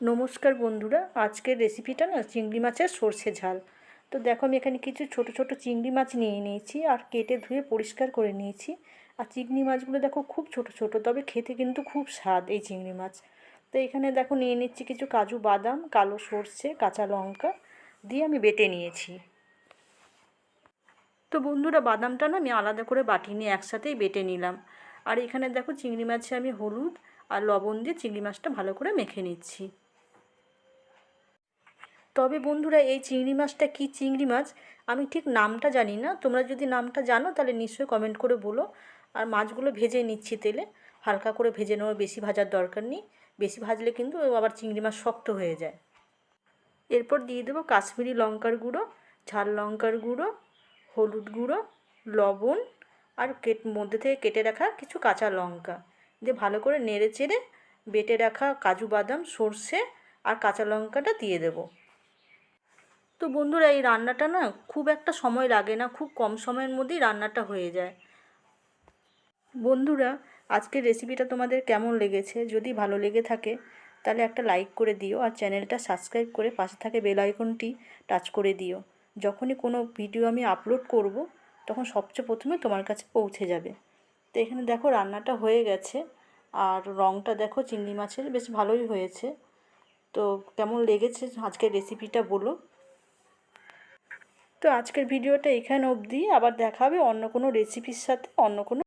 নমস্কার বন্ধুরা, আজকের রেসিপিটা না চিংড়ি মাছের সর্ষে ঝাল। তো দেখো আমি এখানে কিছু ছোট ছোট চিংড়ি মাছ নিয়ে নিয়েছি আর কেটে ধুয়ে পরিষ্কার করে নিয়েছি। আর চিংড়ি মাছগুলো দেখো খুব ছোট ছোট, তবে খেতে কিন্তু খুব স্বাদ এই চিংড়ি মাছ। তো এখানে দেখো নিয়ে নিচ্ছি কিছু কাজু বাদাম, কালো সর্ষে, কাঁচা লঙ্কা দিয়ে আমি বেটে নিয়েছি। তো বন্ধুরা বাদামটা না আমি আলাদা করে বাটি নিয়ে একসাথেই বেটে নিলাম। আর এখানে দেখো চিংড়ি মাছে আমি হলুদ আর লবণ দিয়ে চিংড়ি মাছটা ভালো করে মেখে নিচ্ছি। তবে বন্ধুরা, এই চিংড়ি মাছটা কী চিংড়ি মাছ? আমি ঠিক নামটা জানি না। তোমরা যদি নামটা জানো, তাহলে নিশ্চয়ই কমেন্ট করে বলো। আর মাছগুলো ভেজে নিচ্ছি তেলে। হালকা করে ভেজে নেওয়ার বেশি ভাজার দরকার নেই। বেশি ভাজলে কিন্তু আবার চিংড়ি মাছ শক্ত হয়ে যায়। এরপর দিয়ে দেবো কাশ্মীরি লঙ্কার গুঁড়ো, ঝাল লঙ্কার গুঁড়ো, হলুদ গুঁড়ো, লবণ আর কেট, মধ্যে থেকে কেটে রাখা কিছু কাঁচা লঙ্কা। দিয়ে ভালো করে নেড়ে চেড়ে বেটে রাখা কাজু বাদাম, সর্ষে আর কাঁচা লঙ্কাটা দিয়ে দেবো। তো বন্ধুরা, এই রান্নাটা না খুব একটা সময় লাগে না, খুব কম সময়ের মধ্যেই রান্নাটা হয়ে যায়। বন্ধুরা, আজকের রেসিপিটা তোমাদের কেমন লেগেছে? যদি ভালো লেগে থাকে, তাহলে একটা লাইক করে দিও আর চ্যানেলটা সাবস্ক্রাইব করে পাশে থাকে বেল আইকনটি টাচ করে দিও। যখনই কোনো ভিডিও আমি আপলোড করব, তখন সবচেয়ে প্রথমে তোমার কাছে পৌঁছে যাবে। তো এখানে দেখো রান্নাটা হয়ে গেছে, আর রঙটা দেখো চিংড়ি মাছের, বেশ ভালোই হয়েছে। তো কেমন লেগেছে আজকের রেসিপিটা বলো। তো আজকের ভিডিওটা এখানে অবধি। আবার দেখাবে অন্য কোনো রেসিপির সাথে অন্য কোনো